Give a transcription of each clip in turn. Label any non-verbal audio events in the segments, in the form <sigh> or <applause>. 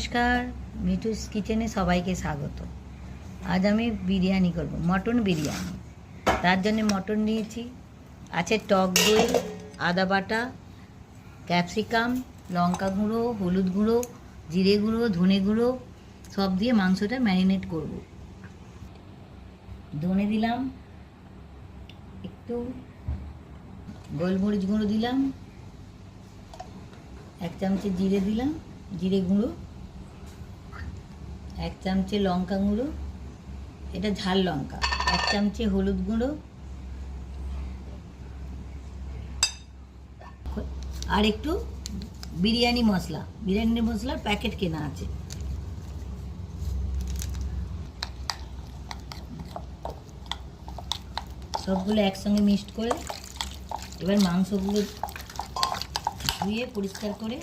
নমস্কার, মিঠুস কিচেনে সবাইকে স্বাগত। আজ আমি বিরিয়ানি করব, মটন বিরিয়ানি। তার জন্য মটন নিয়েছি, আছে টক দই, আদা বাটা, ক্যাপসিকাম, লঙ্কা গুঁড়ো, হলুদ গুঁড়ো, জিরে গুঁড়ো, ধনে গুঁড়ো, সব দিয়ে মাংসটা ম্যারিনেট করব। ধনে দিলাম, একটু গোলমরিচ গুঁড়ো দিলাম, এক চামচে জিরে দিলাম, জিরে গুঁড়ো এক চামচে লঙ্কা গুঁড়ো, এটা ঝাল লঙ্কা, এক চামচে হলুদ গুঁড়ো, আর একটু বিরিয়ানি মশলা, বিরিয়ানি মশলার প্যাকেট কেনা আছে। সবগুলো একসঙ্গে মিক্সড করে, এবার মাংসগুলো ধুয়ে পরিষ্কার করে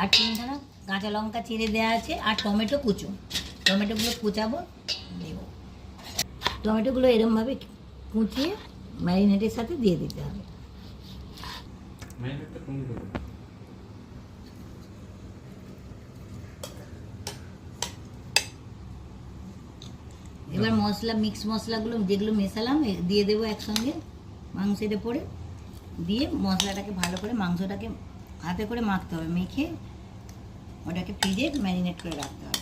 আর তিনখানা কাঁচা লঙ্কা চিড়ে দেওয়া আছে আর টমেটো কুচো। টমেটোগুলো কুচাবো দেবো। টমেটোগুলো এরমভাবে কুচিয়ে ম্যারিনেটের সাথে দিয়ে দিতে হবে। এবার মশলা মিক্স মশলাগুলো যেগুলো মেশালাম দিয়ে দেবো একসঙ্গে মাংসের পরে দিয়ে মশলাটাকে ভালো করে মাংসটাকে হাতে করে মাখতে হবে মেখে ওটাকে ফ্রিজে ম্যারিনেট করে রাখতে হবে।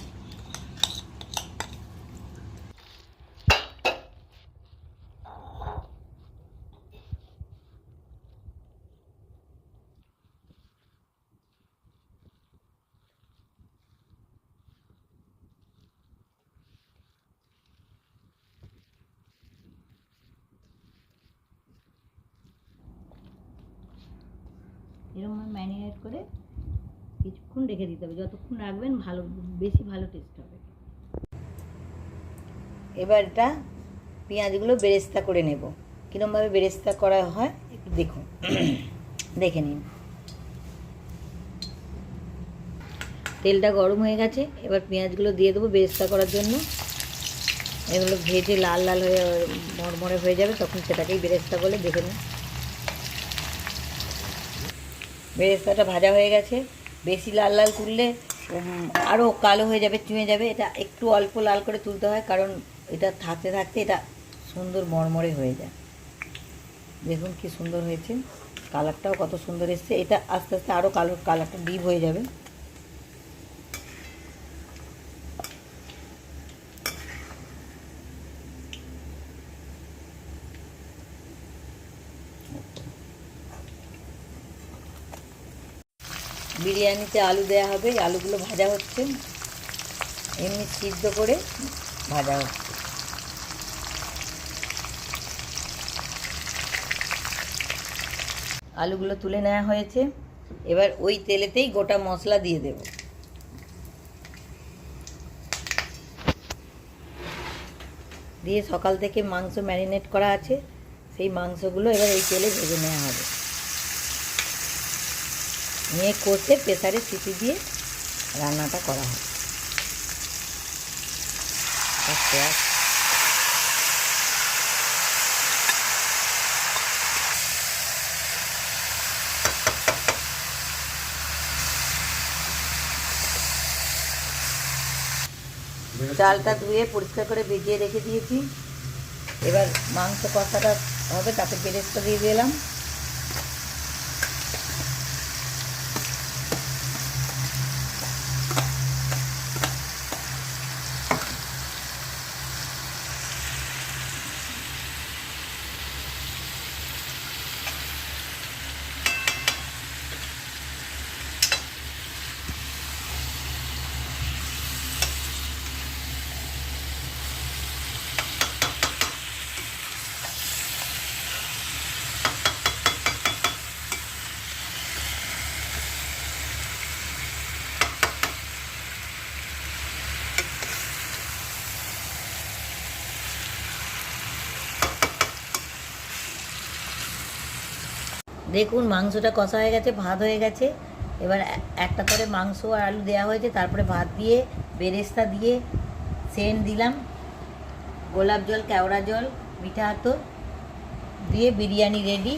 এরকম ম্যারিনেট করে কিছুক্ষণ রেখে দিতে হবে। যতক্ষণ রাখবেন ভালো, বেশি ভালো টেস্ট হবে। এবার এটা পেঁয়াজগুলো বেরেস্তা করে নেব। কীরমভাবে বেরেস্তা করা হয় একটু দেখুন। <clears throat> দেখে নিন। তেলটা গরম হয়ে গেছে, এবার পেঁয়াজগুলো দিয়ে দেবো বেরেস্তা করার জন্য। এগুলো ভেজে লাল লাল হয়ে, মরমরে হয়ে যাবে, তখন সেটাকেই বেরেস্তা বলে দেখে নিন। বেরেস্তাটা ভাজা হয়ে গেছে। বেশি লাল লাল তুললে আরও কালো হয়ে যাবে, চুঁয়ে যাবে। এটা একটু অল্প লাল করে তুলতে হয়, কারণ এটা থাকতে থাকতে এটা সুন্দর মরমরে হয়ে যায়। দেখুন কি সুন্দর হয়েছে। কালারটাও কত সুন্দর এসছে। এটা আস্তে আস্তে আরও কালো, কালারটা ডিপ হয়ে যাবে। বিরিয়ানিতে আলু দেওয়া হবে আলুগুলো ভাজা হচ্ছে। এমনি সিদ্ধ করে ভাজা হচ্ছে। আলুগুলো তুলে নেওয়া হয়েছে। এবার ওই তেলেতেই গোটা মশলা দিয়ে দেব। দিয়ে সকাল থেকে মাংস ম্যারিনেট করা আছে। সেই মাংসগুলো এবার এই তেলে ভেজে নেওয়া হবে। নিয়ে কষে প্রেসারে সিটি দিয়ে রান্নাটা করা হয়। চালটা ধুয়ে পরিষ্কার করে ভিজিয়ে রেখে দিয়েছি। এবার মাংস কষাটা হবে, তাতে বেরেস্তা দিয়ে দিলাম। দেখুন, মাংসটা কষা হয়ে গেছে, ভাত হয়ে গেছে। এবার একটা করে মাংস আর আলু দেওয়া হয়েছে, তারপরে ভাত দিয়ে বেরেস্তা দিয়ে সেন দিলাম। গোলাপ জল, কেওড়া জল, মিঠা হাতো দিয়ে বিরিয়ানি রেডি।